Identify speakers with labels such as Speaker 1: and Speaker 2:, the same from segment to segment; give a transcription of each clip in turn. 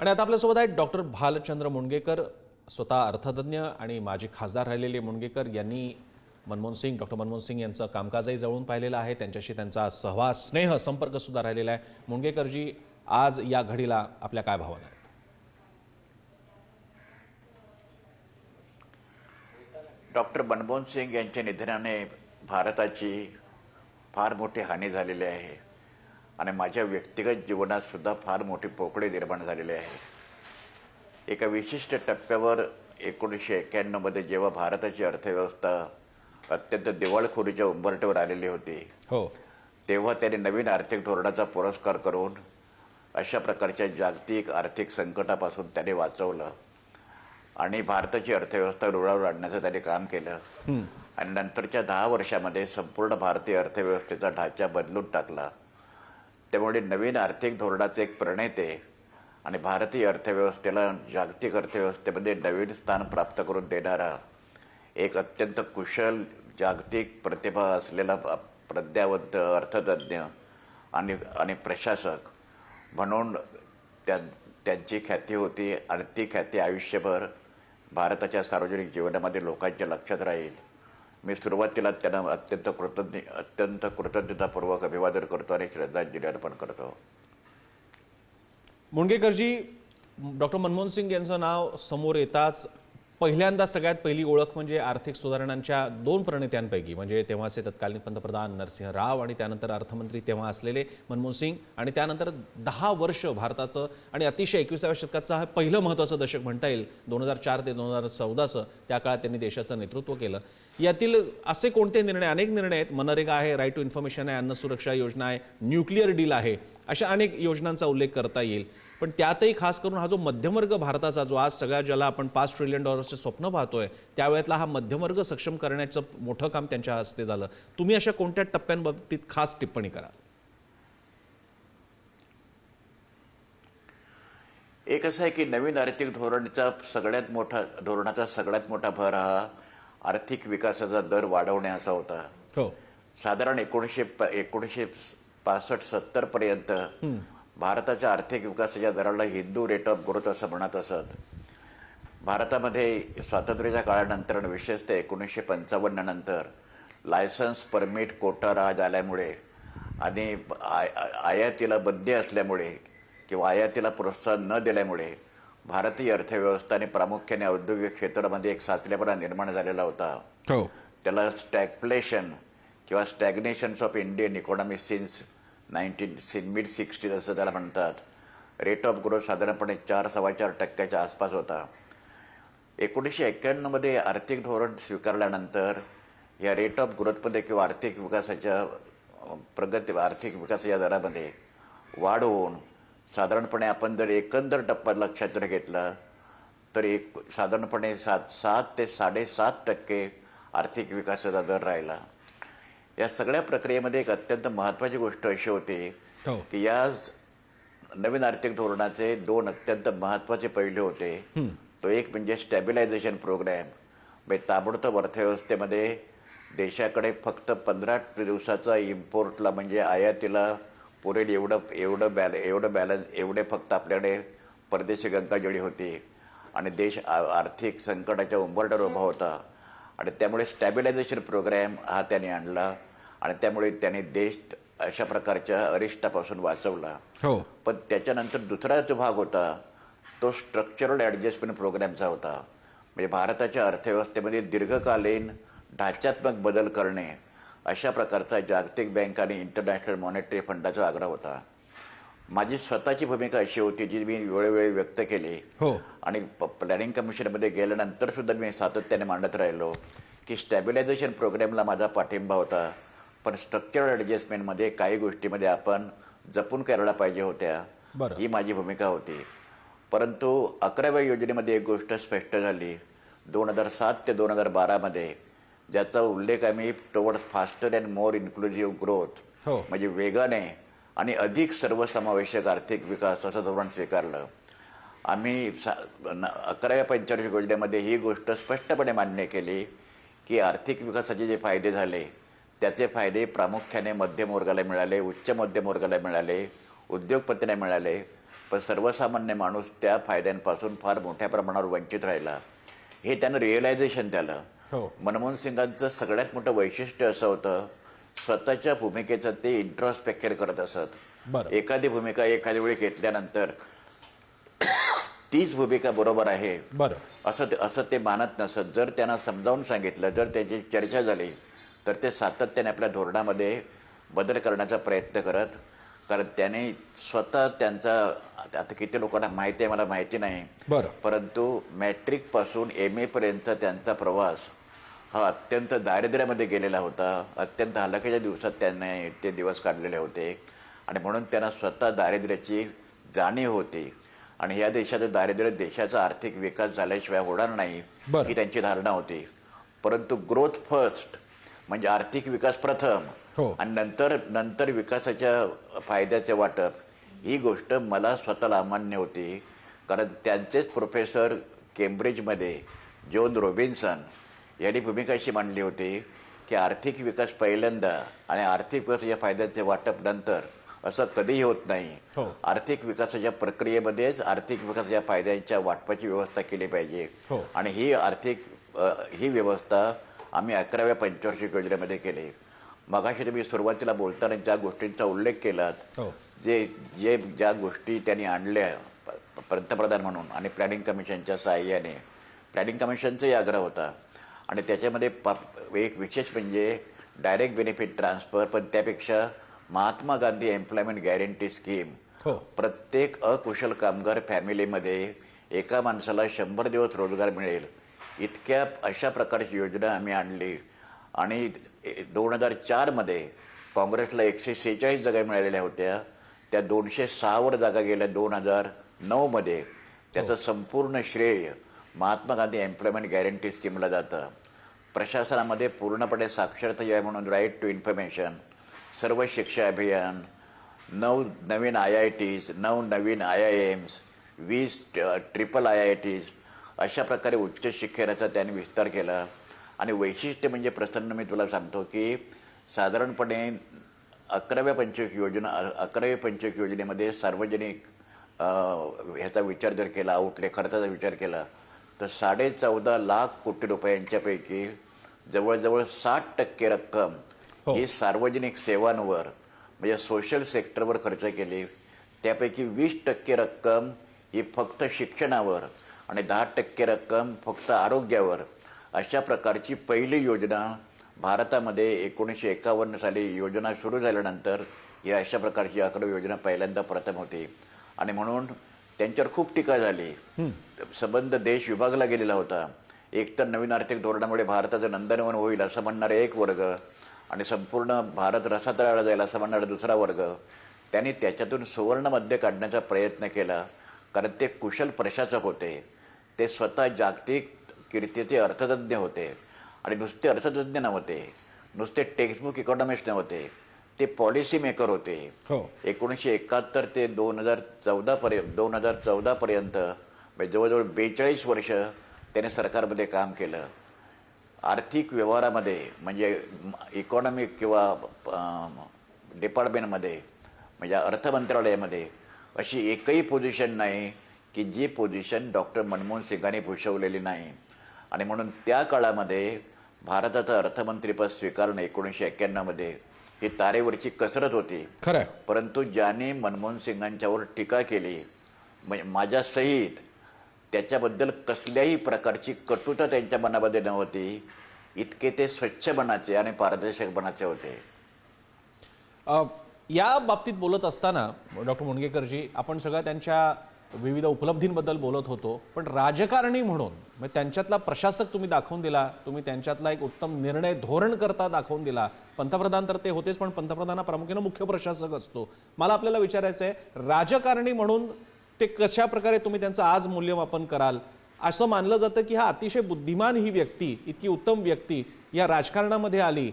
Speaker 1: आणि आता आपल्यासोबत आहेत डॉक्टर भालचंद्र मुणगेकर स्वतः अर्थतज्ञ आणि माजी खासदार राहिलेले मुणगेकर यांनी मनमोहन सिंग डॉक्टर मनमोहन सिंग यांचं कामकाजही जवळून पाहिलेलं आहे. त्यांच्याशी त्यांचा सहवास स्नेह संपर्क सुद्धा राहिलेला आहे. मुणगेकरजी आज या घडीला आपल्या काय भावना आहेत?
Speaker 2: डॉक्टर मनमोहन सिंग यांच्या निधनाने भारताची फार मोठी हानी झालेली आहे. आणि माझ्या व्यक्तिगत जीवनात सुद्धा फार मोठी पोकळी निर्माण झालेली आहे. एका विशिष्ट टप्प्यावर एकोणीसशे एक्क्याण्णवमध्ये जेव्हा भारताची अर्थव्यवस्था अत्यंत दिवाळखोरीच्या उंबरठ्यावर आलेली होती
Speaker 1: हो.
Speaker 2: तेव्हा त्यांनी नवीन आर्थिक धोरणाचा पुरस्कार करून अशा प्रकारच्या जागतिक आर्थिक संकटापासून त्याने वाचवलं आणि भारताची अर्थव्यवस्था रुळावर आणण्याचं त्याने काम केलं. आणि नंतरच्या दहा वर्षामध्ये संपूर्ण भारतीय अर्थव्यवस्थेचा ढाचा बदलून टाकला. त्यामुळे नवीन आर्थिक धोरणाचे एक प्रणेते आणि भारतीय अर्थव्यवस्थेला जागतिक अर्थव्यवस्थेमध्ये नवीन स्थान प्राप्त करून देणारा एक अत्यंत कुशल जागतिक प्रतिभा असलेला प- प्रज्ञावंत अर्थतज्ञ आणि आणि प्रशासक. म्हणून त्या त्यांची ख्याती होती आणि ती ख्याती आयुष्यभर भारताच्या सार्वजनिक जीवनामध्ये लोकांच्या लक्षात राहील. मी सुरुवातीला त्यांना अत्यंत कृतज्ञ अत्यंत कृतज्ञतापूर्वक अभिवादन करतो आणि श्रद्धांजली अर्पण करतो.
Speaker 1: मुणगेकरजी डॉक्टर मनमोहन सिंग यांचं नाव समोर येताच पहिल्यांदा सगळ्यात पहिली ओळख म्हणजे आर्थिक सुधारणांच्या दोन प्रणेत्यांपैकी म्हणजे तेव्हाचे तत्कालीन पंतप्रधान नरसिंह राव आणि त्यानंतर अर्थमंत्री तेव्हा असलेले मनमोहन सिंग आणि त्यानंतर दहा वर्ष भारताचं आणि अतिशय एकविसाव्या शतकाचं हा पहिलं महत्त्वाचं दशक म्हणता येईल दोन हजार चार ते दोन हजार चौदाचं त्या काळात त्यांनी देशाचं नेतृत्व केलं. यातील असे कोणते निर्णय अनेक निर्णय आहेत. मनरेगा आहे राईट टू इन्फॉर्मेशन आहे अन्न सुरक्षा योजना आहे न्यूक्लिअर डील आहे. अशा अनेक योजनांचा उल्लेख करता येईल. पण त्यातही खास करून हा जो मध्यमवर्ग भारताचा जो आज सगळ्या ज्याला आपण पाच ट्रिलियन डॉलर्सचे स्वप्न पाहतोय त्यावेळेतला हा मध्यमवर्ग सक्षम करण्याचं मोठं काम त्यांच्या हस्ते झालं. तुम्ही अशा कोणत्या टप्प्यांबाबतीत खास टिप्पणी करा?
Speaker 2: एक असं आहे की नवीन आर्थिक धोरणाचा सगळ्यात मोठा धोरणाचा सगळ्यात मोठा भर हा आर्थिक विकासाचा दर वाढवणे असा होता.
Speaker 1: हो.
Speaker 2: साधारण एकोणीसशे प- एकोणीसशे पासष्ट सत्तर पर्यंत भारताच्या आर्थिक विकासाच्या दराला हिंदू रेट ऑफ ग्रोथ असं म्हणत असत. भारतामध्ये स्वातंत्र्याच्या काळानंतर आणि विशेषतः एकोणीसशे पंचावन्न नंतर लायसन्स परमिट कोटा राज आल्यामुळे आणि आय- आयातीला बंदी असल्यामुळे किंवा आयातीला प्रोत्साहन न दिल्यामुळे भारतीय अर्थव्यवस्था आणि प्रामुख्याने औद्योगिक क्षेत्रामध्ये एक साचलेपणा निर्माण झालेला होता.
Speaker 1: हो.
Speaker 2: त्याला स्टॅगफ्लेशन किंवा stagnations of Indian economy since nineteen since mid sixties असं त्याला म्हणतात. रेट ऑफ ग्रोथ साधारणपणे चार सव्वा चार टक्क्याच्या आसपास होता. एकोणीसशे एक्क्याण्णवमध्ये आर्थिक धोरण स्वीकारल्यानंतर या रेट ऑफ ग्रोथमध्ये किंवा आर्थिक विकासाच्या प्रगती आर्थिक विकासाच्या दरामध्ये वाढ होऊन साधारणपणे आपण जर एकंदर टप्पा लक्षात जर घेतला तर एक साधारणपणे सात सात ते साडेसात टक्के आर्थिक विकासाचा दर राहिला. या सगळ्या प्रक्रियेमध्ये एक अत्यंत महत्त्वाची गोष्ट अशी होती
Speaker 1: हो.
Speaker 2: की या नवीन आर्थिक धोरणाचे दोन अत्यंत महत्त्वाचे पैलू होते. तो एक म्हणजे स्टॅबिलायझेशन प्रोग्रॅम म्हणजे ताबडतोब अर्थव्यवस्थेमध्ये देशाकडे फक्त पंधरा दिवसाचा इम्पोर्टला म्हणजे आयातीला पुरेल एवढं एवढं बॅल एवढं बॅलन्स एवढे फक्त आपल्याकडे परदेशी गंगाजळी होती आणि देश आ- आर्थिक संकटाच्या उंबरठ्यावर उभा होता. आणि त्यामुळे स्टॅबिलायझेशन प्रोग्रॅम हा त्याने आणला आणि त्यामुळे त्याने देश अशा प्रकारच्या अरिष्टापासून वाचवला.
Speaker 1: हो.
Speaker 2: पण त्याच्यानंतर दुसरा जो भाग होता तो स्ट्रक्चरल ॲडजस्टमेंट प्रोग्रॅमचा होता. म्हणजे भारताच्या अर्थव्यवस्थेमध्ये दीर्घकालीन ढाच्यात्मक बदल करणे अशा प्रकारचा जागतिक बँक आणि इंटरनॅशनल मॉनिटरी फंडाचा आग्रह होता. माझी स्वतःची भूमिका अशी होती जी मी वेळोवेळी व्यक्त केली.
Speaker 1: हो.
Speaker 2: आणि प्लॅनिंग कमिशनमध्ये गेल्यानंतर सुद्धा मी सातत्याने मांडत राहिलो की स्टॅबिलायझेशन प्रोग्रॅमला माझा पाठिंबा होता. पण स्ट्रक्चरल ॲडजस्टमेंटमध्ये काही गोष्टीमध्ये आपण जपून करायला पाहिजे होत्या. ही माझी भूमिका होती. परंतु अकराव्या योजनेमध्ये एक गोष्ट स्पष्ट झाली. दोन हजार सात ते दोन हजार बारामध्ये ज्याचा उल्लेख आम्ही towards faster and more inclusive growth. म्हणजे वेगाने आणि अधिक सर्वसमावेशक आर्थिक विकास असं धोरण स्वीकारलं. आम्ही सा अकराव्या पंचवार्षिक योजनेमध्ये ही गोष्ट स्पष्टपणे मान्य केली की आर्थिक विकासाचे जे फायदे झाले त्याचे फायदे प्रामुख्याने मध्यम वर्गाला मिळाले उच्च मध्यम वर्गाला मिळाले उद्योगपतींना मिळाले पण सर्वसामान्य माणूस त्या फायद्यांपासून फार मोठ्या प्रमाणावर वंचित राहिला. हे त्यानं रिअलायझेशन
Speaker 1: हो
Speaker 2: मनमोहन सिंगांचं सगळ्यात मोठं वैशिष्ट्य असं होतं स्वतःच्या भूमिकेचं ते इंट्रॉस्पेक्शन करत असत. एखादी भूमिका एखाद्या वेळी घेतल्यानंतर तीच भूमिका बरोबर आहे.
Speaker 1: बरं.
Speaker 2: असं असं ते मानत नसत. जर त्यांना समजावून सांगितलं जर त्याची चर्चा झाली तर ते सातत्याने आपल्या धोरणामध्ये बदल करण्याचा प्रयत्न करत कारण त्याने स्वतः त्यांचा आता किती लोकांना माहिती आहे मला माहिती नाही.
Speaker 1: बरं.
Speaker 2: परंतु मॅट्रिकपासून एम एपर्यंत त्यांचा प्रवास हा अत्यंत दारिद्र्यामध्ये गेलेला होता. अत्यंत हलाखीच्या दिवसात त्यांनी ते दिवस काढलेले होते. आणि म्हणून त्यांना स्वतः दारिद्र्याची जाणीव होती. आणि या देशाचं दारिद्र्य देशाचा आर्थिक विकास झाल्याशिवाय होणार नाही. ही त्यांची धारणा होती. परंतु ग्रोथ फर्स्ट म्हणजे आर्थिक विकास प्रथम
Speaker 1: हो.
Speaker 2: आणि नंतर नंतर विकासाच्या फायद्याचे वाटप ही गोष्ट मला स्वतःला अमान्य होती. कारण त्यांचेच प्रोफेसर केम्ब्रिजमध्ये जोन रॉबिन्सन यांनी भूमिका अशी मांडली होती की आर्थिक विकास पहिल्यांदा आणि आर्थिक विकासाच्या फायद्याचे वाटप नंतर असं कधीही होत नाही.
Speaker 1: हो.
Speaker 2: आर्थिक विकासाच्या प्रक्रियेमध्येच आर्थिक विकासाच्या फायद्यांच्या वाटपाची व्यवस्था केली पाहिजे.
Speaker 1: हो.
Speaker 2: आणि ही आर्थिक ही व्यवस्था आम्ही अकराव्या पंचवार्षिक योजनेमध्ये केली. मगाशी तुम्ही सुरुवातीला बोलताना ज्या गोष्टींचा उल्लेख केलात
Speaker 1: हो.
Speaker 2: जे जे ज्या गोष्टी त्यांनी आणल्या पंतप्रधान म्हणून आणि प्लॅनिंग कमिशनच्या सहाय्याने प्लॅनिंग कमिशनचाही आग्रह होता. आणि त्याच्यामध्ये पा एक विशेष म्हणजे डायरेक्ट बेनिफिट ट्रान्सफर पण त्यापेक्षा Mahatma Gandhi employment guarantee scheme
Speaker 1: हो.
Speaker 2: प्रत्येक अकुशल कामगार फॅमिलीमध्ये एका माणसाला शंभर दिवस रोजगार मिळेल. इतक्या अशा प्रकारची योजना आम्ही आणली. आणि दोन हजार चारमध्ये काँग्रेसला एकशे सेहेचाळीस जागा मिळालेल्या होत्या. त्या दोनशे सहावर जागा गेल्या दोन हजार नऊमध्ये त्याचं संपूर्ण श्रेय महात्मा गांधी एम्प्लॉयमेंट गॅरंटी स्कीमला जातं. प्रशासनामध्ये पूर्णपणे साक्षरता आहे म्हणून राईट टू इन्फॉर्मेशन सर्व शिक्षा अभियान नऊ नवीन आय आय टीज नऊ नवीन आय आय एम्स वीस ट्रिपल आय आय टीज अशा प्रकारे उच्च शिक्षणाचा त्यांनी विस्तार केला. आणि वैशिष्ट्य म्हणजे प्रसन्न मी तुला सांगतो की साधारणपणे अकराव्या पंचक योजना अकराव्या पंचक योजनेमध्ये सार्वजनिक ह्याचा विचार जर केला आउटले खर्चाचा विचार केला तर साडे चौदा लाख कोटी रुपयांच्यापैकी जवळजवळ साठ टक्के रक्कम
Speaker 1: हो.
Speaker 2: ही सार्वजनिक सेवांवर म्हणजे सोशल सेक्टरवर खर्च केली. त्यापैकी वीस टक्के रक्कम ही फक्त शिक्षणावर आणि दहा टक्के रक्कम फक्त आरोग्यावर. अशा प्रकारची पहिली योजना भारतामध्ये एकोणीसशे एकावन्न साली योजना सुरू झाल्यानंतर ही अशा प्रकारची अकरा योजना पहिल्यांदा प्रथम होती. आणि म्हणून त्यांच्यावर खूप टीका झाली. संबंध देश विभागला गेलेला होता. एक तर नवीन आर्थिक धोरणामुळे भारताचं नंदनवन होईल असं म्हणणारा एक वर्ग आणि संपूर्ण भारत रसातळाला जाईल असं म्हणणारा दुसरा वर्ग त्यांनी त्याच्यातून सुवर्ण मध्य काढण्याचा प्रयत्न केला. कारण ते कुशल प्रशासक होते. ते स्वतः जागतिक कीर्तीचे अर्थतज्ज्ञ होते. आणि नुसते अर्थतज्ज्ञ नव्हते. नुसते टेक्स्टबुक इकॉनॉमिस्ट नव्हते. ते पॉलिसी मेकर होते.
Speaker 1: हो.
Speaker 2: एकोणीसशे एकाहत्तर ते दोन हजार चौदापर्यंत दोन हजार चौदापर्यंत म्हणजे जवळजवळ बेचाळीस वर्ष त्याने सरकारमध्ये काम केलं. आर्थिक व्यवहारामध्ये म्हणजे इकॉनॉमिक किंवा डिपार्टमेंटमध्ये म्हणजे अर्थ मंत्रालयामध्ये अशी एकही पोझिशन नाही की जी पोझिशन डॉक्टर मनमोहन सिंगांनी भूषवलेली नाही. आणि म्हणून त्या काळामध्ये भारताचं अर्थमंत्रीपद स्वीकारणं एकोणीसशे एक्क्याण्णवमध्ये ही तारेवरची कसरत होती.
Speaker 1: खरं
Speaker 2: परंतु ज्याने मनमोहन सिंगांच्यावर टीका केली म्हणजे माझ्यासहित त्याच्याबद्दल कसल्याही प्रकारची कटुता त्यांच्या मनामध्ये नव्हती. इतके ते स्वच्छ मनाचे आणि पारदर्शक मनाचे होते.
Speaker 1: या बाबतीत बोलत असताना डॉक्टर मुणगेकरजी आपण सगळ्या त्यांच्या विविध उपलब्धींबद्दल बोलत होतो. पण राजकारणी म्हणून म्हणजे त्यांच्यातला प्रशासक तुम्ही दाखवून दिला तुम्ही त्यांच्यातला एक उत्तम निर्णय धोरण करता दाखवून दिला. पंतप्रधान तर ते होतेच पण पंतप्रधान हा प्रामुख्याने मुख्य प्रशासक असतो. मला आपल्याला विचारायचं आहे राजकारणी म्हणून ते कशा प्रकारे तुम्ही त्यांचं आज मूल्यमापन कराल? असं मानलं जातं की हा अतिशय बुद्धिमान ही व्यक्ती इतकी उत्तम व्यक्ती या राजकारणामध्ये आली.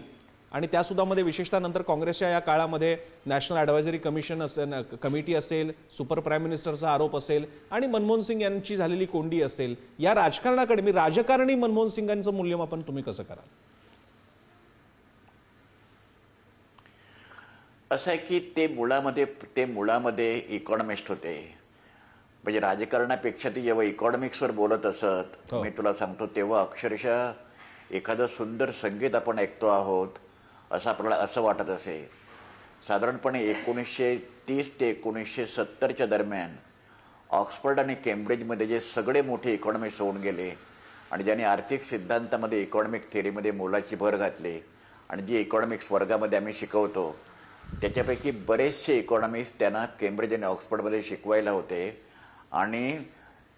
Speaker 1: आणि त्यासुद्धा मध्ये विशेषतः नंतर काँग्रेसच्या या काळामध्ये नॅशनल ॲडवायझरी कमिशन असेल कमिटी असेल सुपर प्राईम मिनिस्टरचा आरोप असेल आणि मनमोहन सिंग यांची झालेली कोंडी असेल या राजकारणाकडे मी राजकारणी मनमोहन सिंगांचं मूल्यमापन तुम्ही कसं कराल?
Speaker 2: असं आहे की ते मुळामध्ये ते मुळामध्ये इकॉनॉमिस्ट होते. म्हणजे राजकारणापेक्षा ती जेव्हा इकॉनॉमिक्सवर बोलत असत
Speaker 1: हो.
Speaker 2: मी तुला सांगतो तेव्हा अक्षरशः एखादं सुंदर संगीत आपण ऐकतो आहोत असं आपल्याला असं वाटत असे साधारणपणे एकोणीसशे तीस ते एकोणीसशे सत्तरच्या दरम्यान ऑक्सफर्ड आणि केम्ब्रिजमध्ये जे सगळे मोठे इकॉनॉमिक्स होऊन गेले आणि ज्यांनी आर्थिक सिद्धांतामध्ये इकॉनॉमिक थेअरीमध्ये मोलाची भर घातली आणि जी इकॉनॉमिक्स वर्गामध्ये आम्ही शिकवतो त्याच्यापैकी बरेचसे इकॉनॉमिक्स त्यांना केम्ब्रिज आणि ऑक्सफर्डमध्ये शिकवायला होते आणि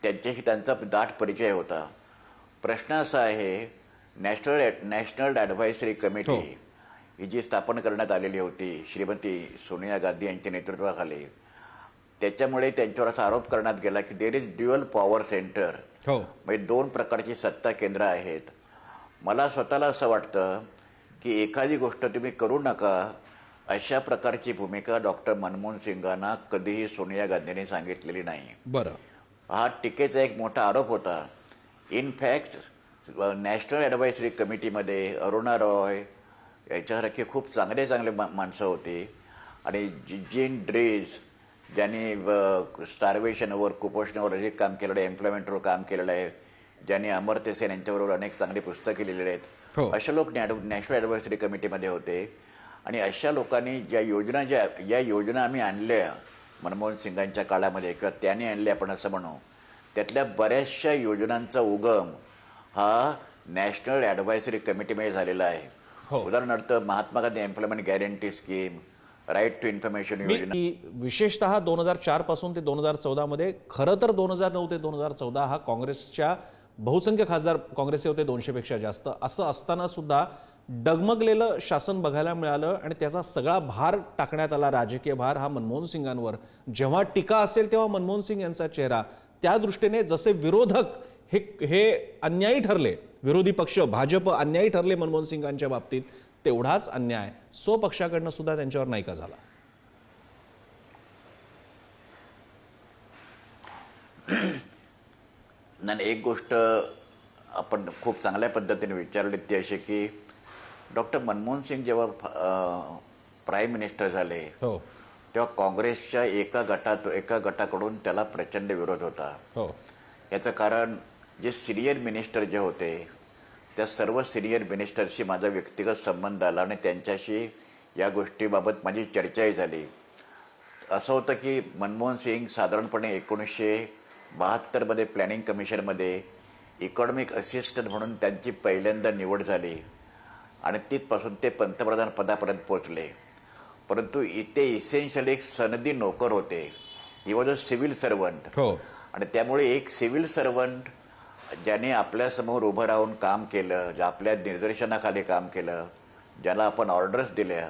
Speaker 2: त्यांच्याशी त्यांचा दाट परिचय होता. प्रश्न असा आहे नॅशनल नॅशनल ॲडव्हायझरी कमिटी ही. जी स्थापन करण्यात आलेली होती श्रीमती सोनिया गांधी यांच्या नेतृत्वाखाली त्याच्यामुळे त्यांच्यावर असा आरोप करण्यात गेला की there is dual power centre
Speaker 1: हो.
Speaker 2: म्हणजे दोन प्रकारची सत्ता केंद्र आहेत. मला स्वतःला असं वाटतं की एखादी गोष्ट तुम्ही करू नका अशा प्रकारची भूमिका डॉक्टर मनमोहन सिंगांना कधीही सोनिया गांधींनी सांगितलेली नाही.
Speaker 1: बरं.
Speaker 2: हा टीकेचा एक मोठा आरोप होता. इनफॅक्ट नॅशनल ॲडवायझरी कमिटीमध्ये अरुणा रॉय याच्यासारखे खूप चांगले चांगले मा माणसं होती. आणि जि जिन ड्रेज ज्यांनी स्टार्वेशनवर कुपोषणावर अधिक काम केलेलं आहे एम्प्लॉयमेंटवर काम केलेलं आहे ज्यांनी अमर्त्य सेन यांच्याबरोबर अनेक चांगली पुस्तकं लिहिलेली
Speaker 1: हो.
Speaker 2: आहेत अशा लोक नॅड नॅशनल ॲडवायझरी कमिटीमध्ये होते. आणि अशा लोकांनी ज्या योजना ज्या या योजना आम्ही आणल्या मनमोहन सिंगांच्या काळामध्ये किंवा त्यांनी आणल्या आपण असं म्हणू त्यातल्या बऱ्याचशा योजनांचा उगम हा नॅशनल ॲडवायझरी कमिटीमध्ये झालेला आहे.
Speaker 1: हो.
Speaker 2: उदाहरणार्थ Mahatma Gandhi employment guarantee scheme right to information योजना.
Speaker 1: विशेषतः दोन हजार चारपासून ते दोन हजार चौदामध्ये खरं तर दोन हजार नऊ ते दोन हजार चौदा हा काँग्रेसच्या बहुसंख्य खासदार काँग्रेसचे होते दोनशेपेक्षा जास्त. असं असताना सुद्धा डगमगलेलं शासन बघायला मिळालं आणि त्याचा सगळा भार टाकण्यात आला राजकीय भार हा मनमोहन सिंगांवर. जेव्हा टीका असेल तेव्हा मनमोहन सिंग यांचा चेहरा. त्या दृष्टीने जसे विरोधक हे हे अन्यायी ठरले विरोधी पक्ष भाजप अन्यायी ठरले मनमोहन सिंगांच्या बाबतीत तेवढाच अन्याय स्वपक्षाकडनं सुद्धा त्यांच्यावर नाही का झाला
Speaker 2: नाही एक गोष्ट आपण खूप चांगल्या पद्धतीने विचारली ती अशी की डॉक्टर मनमोहन सिंग जेव्हा प्राईम मिनिस्टर झाले
Speaker 1: हो.
Speaker 2: तेव्हा काँग्रेसच्या एका गटात एका गटाकडून त्याला प्रचंड विरोध होता.
Speaker 1: हो.
Speaker 2: याचं कारण जे सिनियर मिनिस्टर जे होते त्या सर्व सिनियर मिनिस्टरशी माझा व्यक्तिगत संबंध आला आणि त्यांच्याशी या गोष्टीबाबत माझी चर्चाही झाली. असं होतं की मनमोहन सिंग साधारणपणे एकोणीसशे बहात्तरमध्ये प्लॅनिंग कमिशनमध्ये इकॉनॉमिक असिस्टंट म्हणून त्यांची पहिल्यांदा निवड झाली. आणि तिथपासून ते पंतप्रधान पदापर्यंत पोचले. परंतु इथे इसेन्शियल एक सनदी नोकर होते. He was a civil servant
Speaker 1: हो.
Speaker 2: आणि त्यामुळे एक सिव्हिल सर्वंट ज्याने आपल्यासमोर उभं राहून काम केलं ज्या आपल्या निर्देशनाखाली काम केलं ज्याला आपण ऑर्डर्स दिल्या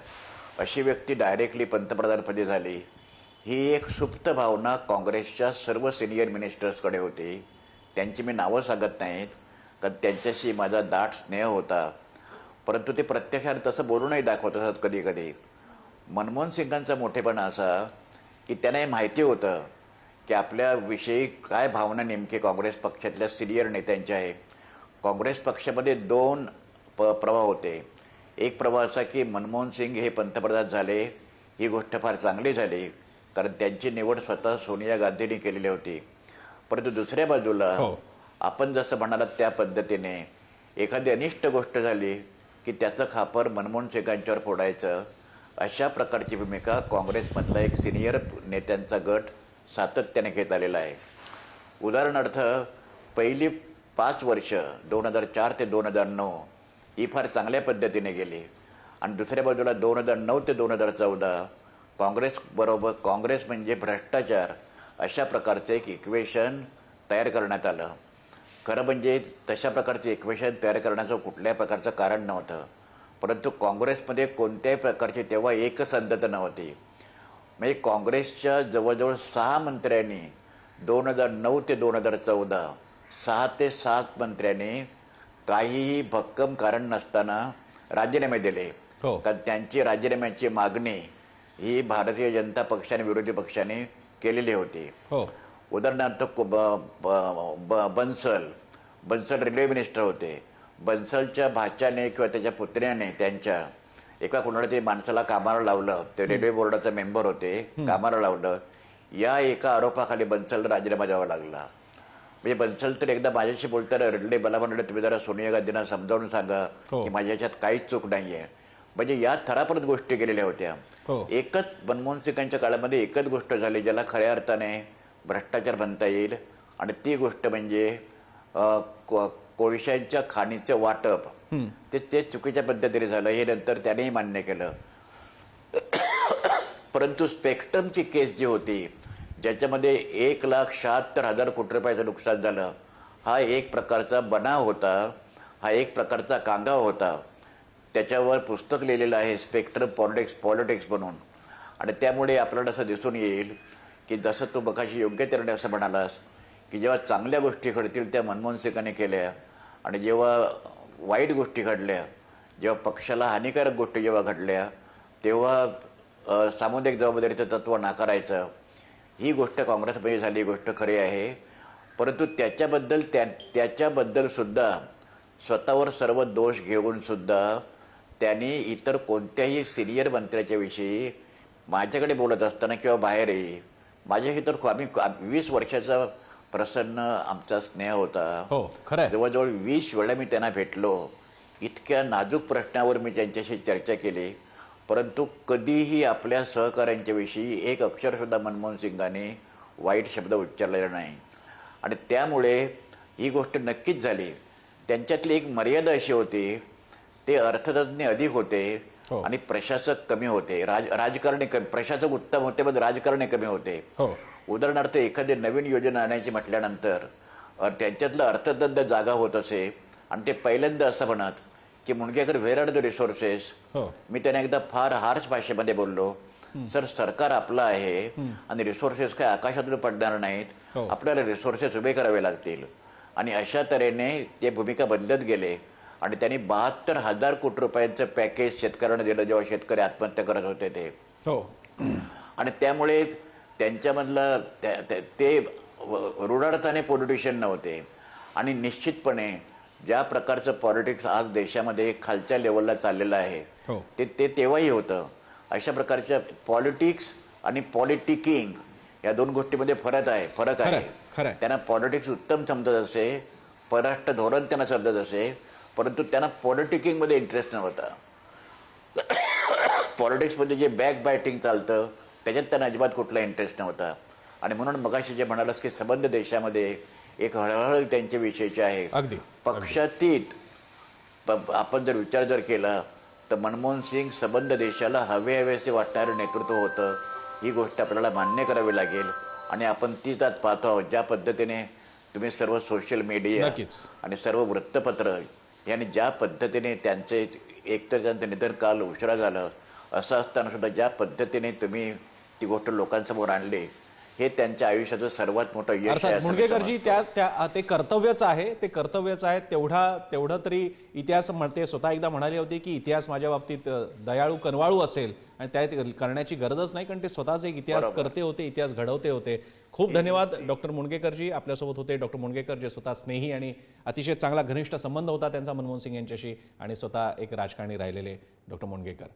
Speaker 2: अशी व्यक्ती डायरेक्टली पंतप्रधानपदी झाली. ही एक सुप्त भावना काँग्रेसच्या सर्व सिनियर मिनिस्टर्सकडे होती. त्यांची मी नावं सांगत नाहीत कारण त्यांच्याशी माझा दाट स्नेह होता. परंतु ते प्रत्यक्षात तसं बोलूनही दाखवत असत कधी कधी. मनमोहन सिंगांचा मोठेपणा असा की त्यांना हे माहिती होतं की आपल्याविषयी काय भावना नेमकी काँग्रेस पक्षातल्या सिनियर नेत्यांच्या आहे. काँग्रेस पक्षामध्ये दोन प प्रवाह होते. एक प्रवाह असा की मनमोहन सिंग हे पंतप्रधान झाले ही गोष्ट फार चांगली झाली कारण त्यांची निवड स्वतः सोनिया गांधींनी केलेली होती. परंतु दुसऱ्या बाजूला
Speaker 1: हो.
Speaker 2: आपण जसं म्हणालात त्या पद्धतीने एखादी अनिष्ट गोष्ट झाली की त्याचं खापर मनमोहन सिंगांच्यावर फोडायचं अशा प्रकारची भूमिका काँग्रेसमधला एक सिनियर नेत्यांचा गट सातत्याने घेत आलेला आहे. उदाहरणार्थ पहिली पाच वर्ष दोन हजार चार ते दोन हजार नऊ ही फार चांगल्या पद्धतीने गेली. आणि दुसऱ्या बाजूला दोन हजार नऊ ते दोन हजार चौदा काँग्रेसबरोबर काँग्रेस म्हणजे भ्रष्टाचार अशा प्रकारचं एक इक्वेशन तयार करण्यात आलं. खरं म्हणजे तशा प्रकारचे इक्वेशन तयार करण्याचं कुठल्याही प्रकारचं कारण नव्हतं. परंतु काँग्रेसमध्ये कोणत्याही प्रकारची तेव्हा एकसंधता नव्हती. म्हणजे काँग्रेसच्या जवळजवळ सहा मंत्र्यांनी दोन हजार नऊ ते दोन हजार चौदा सहा ते सात मंत्र्यांनी काहीही भक्कम कारण नसताना राजीनामे दिले.
Speaker 1: हो.
Speaker 2: कारण त्यांची राजीनाम्याची मागणी ही भारतीय जनता पक्षाने विरोधी पक्षाने केलेली होती.
Speaker 1: हो.
Speaker 2: उदाहरणार्थ कु- ब- ब- बन्सल. बन्सल रेल्वे मिनिस्टर होते. बन्सलच्या भाच्याने किंवा त्याच्या पुत्र्याने त्यांच्या एका कोणाला ते माणसाला कामाला लावलं. ते रेल्वे बोर्डाचे मेंबर होते कामाला लावलं. या एका आरोपाखाली बन्सलला राजीनामा द्यावा लागला. म्हणजे बन्सल तर एकदा माझ्याशी बोलताना रडले मला म्हणले तुम्ही जरा सोनिया गांधींना समजावून सांगा
Speaker 1: हो.
Speaker 2: की माझ्या ह्याच्यात काहीच चूक नाही आहे म्हणजे या थरापर्यंत गोष्टी गेलेल्या होत्या.
Speaker 1: हो.
Speaker 2: एकच मनमोहन सिंगांच्या काळामध्ये एकच गोष्ट झाली ज्याला खऱ्या अर्थाने भ्रष्टाचार म्हणता येईल. आणि ती गोष्ट म्हणजे कोळशांच्या खाणीचं वाटप ते ते चुकीच्या पद्धतीने झालं. हे नंतर त्यानेही मान्य केलं. परंतु स्पेक्ट्रमची केस जी होती ज्याच्यामध्ये एक लाख शहात्तर हजार कोटी रुपयाचं नुकसान झालं हा एक प्रकारचा बनाव होता. हा एक प्रकारचा कांगाव होता. त्याच्यावर पुस्तक लिहिलेलं आहे स्पेक्ट्रम पॉलिटिक्स पॉलिटिक्स म्हणून. आणि त्यामुळे आपल्याला असं दिसून येईल की जसं तू बघाशी योग्य निर्णय असं म्हणालास की जेव्हा चांगल्या गोष्टी घडतील त्या मनमोहन सिंगाने केल्या आणि जेव्हा वाईट गोष्टी घडल्या जेव्हा पक्षाला हानिकारक गोष्टी जेव्हा घडल्या तेव्हा सामुदायिक जबाबदारीचं तत्व नाकारायचं. ही गोष्ट काँग्रेसमध्ये झाली ही गोष्ट खरी आहे. परंतु त्याच्याबद्दल त्या त्याच्याबद्दलसुद्धा स्वतःवर सर्व दोष घेऊन सुद्धा त्यांनी इतर कोणत्याही सिनियर मंत्र्याच्याविषयी माझ्याकडे बोलत असताना किंवा बाहेरही माझ्याशी तर आम्ही वीस वर्षाचा प्रसन्न आमचा स्नेह होता.
Speaker 1: हो खरं
Speaker 2: जवळजवळ वीस वेळा मी त्यांना भेटलो. इतक्या नाजूक प्रश्नावर मी त्यांच्याशी चर्चा केली. परंतु कधीही आपल्या सहकाऱ्यांच्या विषयी एक अक्षरसुद्धा मनमोहन सिंगाने वाईट शब्द उच्चारलेला नाही. आणि त्यामुळे ही गोष्ट नक्कीच झाली. त्यांच्यातली एक मर्यादा अशी होती ते अर्थतज्ञ अधिक होते. आणि प्रशासक कमी होते. राज राजकारणी कमी प्रशासक उत्तम होते पण राजकारणी कमी होते.
Speaker 1: हो.
Speaker 2: उदाहरणार्थ एखादी नवीन योजना आणायची म्हटल्यानंतर त्यांच्यातलं अर्थतज्ञ जागा होत असे आणि ते पहिल्यांदा असं म्हणत की Mungekar where are the resources
Speaker 1: हो.
Speaker 2: मी त्यांना एकदा फार हार्श भाषेमध्ये बोललो सर सरकार आपलं आहे आणि रिसोर्सेस काय आकाशातून पडणार नाहीत.
Speaker 1: हो.
Speaker 2: आपल्याला रिसोर्सेस उभे करावे लागतील. आणि अशा तऱ्हेने ते भूमिका बदलत गेले. आणि त्यांनी बहात्तर हजार कोटी रुपयांचं पॅकेज शेतकऱ्यांना दिलं जेव्हा शेतकरी आत्महत्या करत होते ते.
Speaker 1: हो.
Speaker 2: आणि त्यामुळे त्यांच्यामधलं त्या- त्या- ते रुढार्थाने पॉलिटिशियन नव्हते. आणि निश्चितपणे ज्या प्रकारचं पॉलिटिक्स आज देशामध्ये खालच्या लेवलला चाललेलं आहे
Speaker 1: हो.
Speaker 2: ते ते तेव्हाही होतं. अशा प्रकारच्या पॉलिटिक्स आणि पॉलिटिकिंग या दोन गोष्टीमध्ये फरक आहे फरक आहे. त्यांना पॉलिटिक्स उत्तम समजत असे परराष्ट्र धोरण त्यांना समजत असे परंतु त्यांना पॉलिटिकिंगमध्ये इंटरेस्ट नव्हता. पॉलिटिक्समध्ये जे बॅक बायटिंग चालतं त्याच्यात त्यांना अजिबात कुठला इंटरेस्ट नव्हता. आणि म्हणून मगाशी जे म्हणालास की संबंध देशामध्ये एक हळहळ त्यांच्या विषयीची आहे.
Speaker 1: अगदी
Speaker 2: पक्षातीत आपण जर विचार जर केला तर मनमोहन सिंग संबंध देशाला हवे हवेसे वाटणारं नेतृत्व होतं ही गोष्ट आपल्याला मान्य करावी लागेल. आणि आपण तीच आज पाहतो आहोत ज्या पद्धतीने तुम्ही सर्व सोशल मीडिया. आणि सर्व वृत्तपत्र यांनी ज्या पद्धतीने त्यांचे एकतर त्यांचं निधन काल उशिरा झालं असं असताना सुद्धा ज्या पद्धतीने तुम्ही ती गोष्ट लोकांसमोर आणली हे त्यांच्या आयुष्याचं सर्वात मोठं यश आहे
Speaker 1: अर्थात
Speaker 2: असं मी
Speaker 1: मुणगेकरजी
Speaker 2: समजतो.
Speaker 1: त्या त्या ते कर्तव्यच आहे ते कर्तव्यच आहे तेवढा तेवढं तरी इतिहास म्हणते स्वतः एकदा म्हणाली होती की इतिहास माझ्या बाबतीत दयाळू कनवाळू असेल आणि त्या करण्याची गरजच नाही कारण ते स्वतःच एक इतिहास करते होते इतिहास घडवते होते खूप धन्यवाद डॉक्टर मुणगेकरजी आपल्यासोबत होते डॉक्टर मुणगेकर जे स्वतः स्नेही आणि अतिशय चांगला घनिष्ठ संबंध होता त्यांचा मनमोहन सिंग यांच्याशी आणि स्वतः एक राजकारणी राहिलेले डॉक्टर मुणगेकर